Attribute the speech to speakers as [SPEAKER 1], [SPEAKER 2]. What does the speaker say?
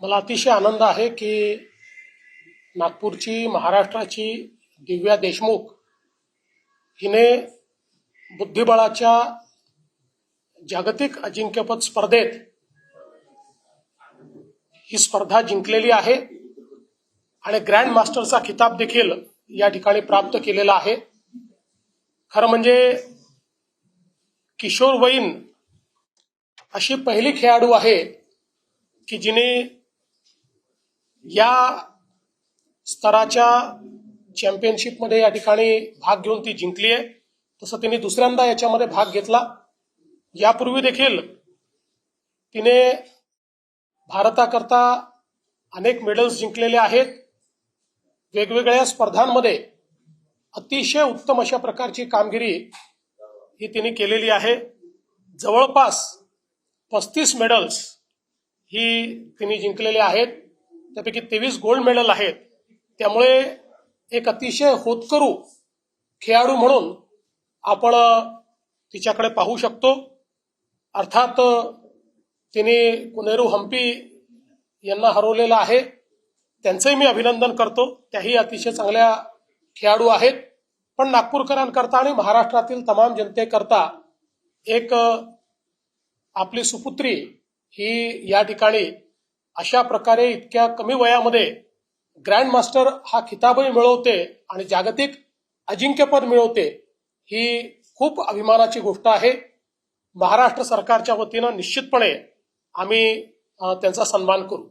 [SPEAKER 1] मला अतिशय आनंद आहे की नागपूरची महाराष्ट्राची दिव्या देशमुख हिने बुद्धिबळाच्या जागतिक अजिंक्यपद स्पर्धेत ही स्पर्धा जिंकलेली आहे आणि ग्रँड मास्टरचा खिताब देखील या ठिकाणी प्राप्त केलेला आहे. खरं म्हणजे किशोरवयीन अशी पहिली खेळाडू आहे की जिने या स्तराच्या चॅम्पियनशिपमध्ये या ठिकाणी भाग घेऊन ती जिंकली आहे. तसं तिने दुसऱ्यांदा याच्यामध्ये भाग घेतला. यापूर्वी देखील तिने भारताकरता अनेक मेडल्स जिंकलेले आहेत. वेगवेगळ्या स्पर्धांमध्ये अतिशय उत्तम अशा प्रकारची कामगिरी ही तिने केलेली आहे. जवळपास पस्तीस मेडल्स ही तिने जिंकलेले आहेत. त्यापैकी तेवीस गोल्ड मेडल आहेत. त्यामुळे एक अतिशय होतकरू खेळाडू म्हणून आपण तिच्याकडे पाहू शकतो. अर्थात तिने कुनेरू हम्पी यांना हरवलेलं आहे. त्यांचंही मी अभिनंदन करतो. त्याही अतिशय चांगल्या खेळाडू आहेत. पण नागपूरकरांकरता आणि महाराष्ट्रातील तमाम जनतेकरता एक आपली सुपुत्री ही या ठिकाणी अशा प्रकारे इतक्या कमी वयामध्ये ग्रँड मास्टर हा खिताबही मिळवते आणि जागतिक अजिंक्यपद मिळवते ही खूप अभिमानाची गोष्ट आहे. महाराष्ट्र सरकारच्या वतीनं निश्चितपणे आम्ही त्यांचा सन्मान करू.